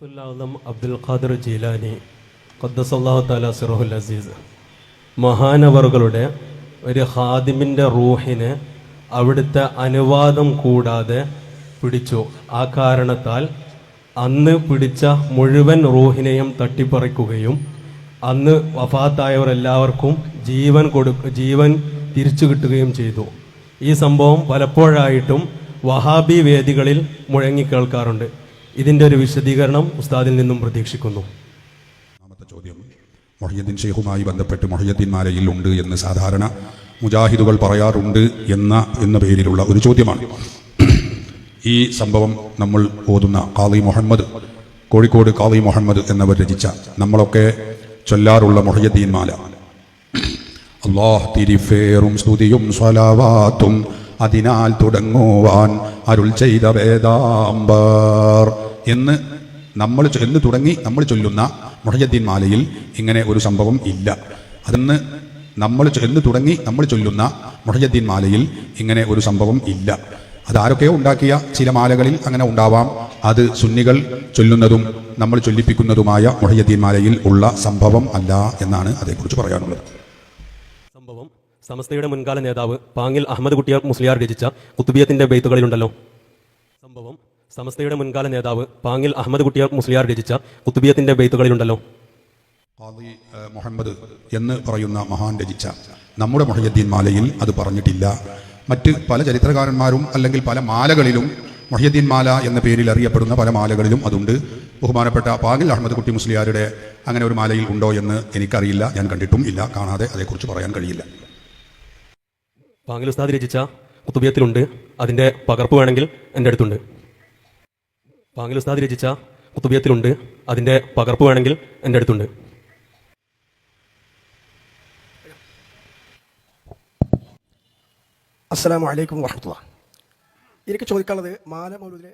അബ്ദുൽ ഖാദിർ ജീലാനി ഖദ്ദസല്ലാഹു സിറഹുൽ അസീസ്. മഹാനവറുകളുടെ ഒരു ഹാദിമിന്റെ റൂഹിനെ അവിടുത്തെ അനുവാദം കൂടാതെ പിടിച്ചു. ആ കാരണത്താൽ അന്ന് പിടിച്ച മുഴുവൻ റൂഹിനെയും തട്ടിപ്പറിക്കുകയും അന്ന് വഫാത്തായവർ എല്ലാവർക്കും ജീവൻ കൊടു ജീവൻ തിരിച്ചു കിട്ടുകയും ചെയ്തു. ഈ സംഭവം പലപ്പോഴായിട്ടും വഹാബി വേദികളിൽ മുഴങ്ങി കേൾക്കാറുണ്ട്. ഇതിന്റെ ഒരു വിശദീകരണം ഉസ്താദിൽ നിന്നും പ്രതീക്ഷിക്കുന്നു. ചോദ്യം മൊഹിയദ്ദീൻ ഷെയ്ഖുമായി ബന്ധപ്പെട്ട് മൊഹിയദ്ദീൻ മാലയിൽ ഉണ്ട് എന്ന് സാധാരണ മുജാഹിദുകൾ പറയാറുണ്ട് എന്ന എന്ന പേരിലുള്ള ഒരു ചോദ്യമാണ്. ഈ സംഭവം നമ്മൾ ഓതുന്ന കാളി മുഹമ്മദ് കോഴിക്കോട് കാളി മുഹമ്മദ് എന്നവർ രചിച്ച നമ്മളൊക്കെ ചൊല്ലാറുള്ള മൊഹിയദ്ദീൻ മാല. അള്ളാഹ് തിരിഫേറും സ്തുതിയും സ്വലാവാത്തും അതിനാൽ തുടങ്ങുവാൻ അരുൾ ചെയ്ത വേദാംബർ. എന്ന് നമ്മൾ എന്ന് തുടങ്ങി നമ്മൾ ചൊല്ലുന്ന മുഹയ്യദ്ദീൻ മാലയിൽ ഇങ്ങനെ ഒരു സംഭവം ഇല്ല. അതെന്ന് നമ്മൾ എന്ന് തുടങ്ങി നമ്മൾ ചൊല്ലുന്ന മുഹയ്യദ്ദീൻ മാലയിൽ ഇങ്ങനെ ഒരു സംഭവം ഇല്ല. അതാരൊക്കെയോ ഉണ്ടാക്കിയ ചില മാലകളിൽ അങ്ങനെ ഉണ്ടാവാം. അത് സുന്നികൾ ചൊല്ലുന്നതും നമ്മൾ ചൊല്ലിപ്പിക്കുന്നതുമായ മുഹയ്യദ്ദീൻ മാലയിൽ ഉള്ള സംഭവം അല്ല എന്നാണ് അതേക്കുറിച്ച് പറയാനുള്ളത്. സംഭവം സമസ്തയുടെ മുൻകാല നേതാവ് പാങ്ങിൽ അഹമ്മദ് കുട്ടിയാർ മുസ്ലിയാർ രചിച്ച കുത്തുബിയത്തിന്റെ ബെയ്ത്തുകളിലുണ്ടല്ലോ. സംഭവം സമസ്തയുടെ മുൻകാല നേതാവ് പാങ്ങിൽ അഹമ്മദ് കുട്ടിയാർ മുസ്ലിയാർ രചിച്ച കുത്തുബിയത്തിന്റെ ബെയ്ത്തുകളിലുണ്ടല്ലോ. മുഹമ്മദ് എന്ന് പറയുന്ന മഹാൻ രചിച്ച നമ്മുടെ മൊഹയ്യദ്ദീൻ മാലയിൽ അത് പറഞ്ഞിട്ടില്ല. മറ്റ് പല ചരിത്രകാരന്മാരും അല്ലെങ്കിൽ പല മാലകളിലും മൊഹയ്യദ്ദീൻ മാല എന്ന പേരിൽ അറിയപ്പെടുന്ന പല മാലകളിലും അതുണ്ട്. ബഹുമാനപ്പെട്ട പാകിൽ അഹമ്മദ് കുട്ടി മുസ്ലിയാരുടെ അങ്ങനെ ഒരു മാലയിൽ ഉണ്ടോ എന്ന് എനിക്കറിയില്ല. ഞാൻ കണ്ടിട്ടും ഇല്ല. കാണാതെ അതേക്കുറിച്ച് പറയാൻ കഴിയില്ല. പാങ്ങിൽ ഉസ്താദ് രചിച്ച കുത്തുബിയത്തിലുണ്ട്. അതിന്റെ പകർപ്പ് വേണമെങ്കിൽ എന്റെ അടുത്തുണ്ട്. പാങ്ങിൽ ഉസ്താദ് രചിച്ച കുത്തുബിയത്തിലുണ്ട്. അതിന്റെ പകർപ്പ് വേണമെങ്കിൽ എന്റെ അടുത്തുണ്ട്. അസ്സാം വലൈക്കും വാഹത്തുള്ള എനിക്ക് ചോദിക്കാനുള്ളത് മാല മൗലൂദിലെ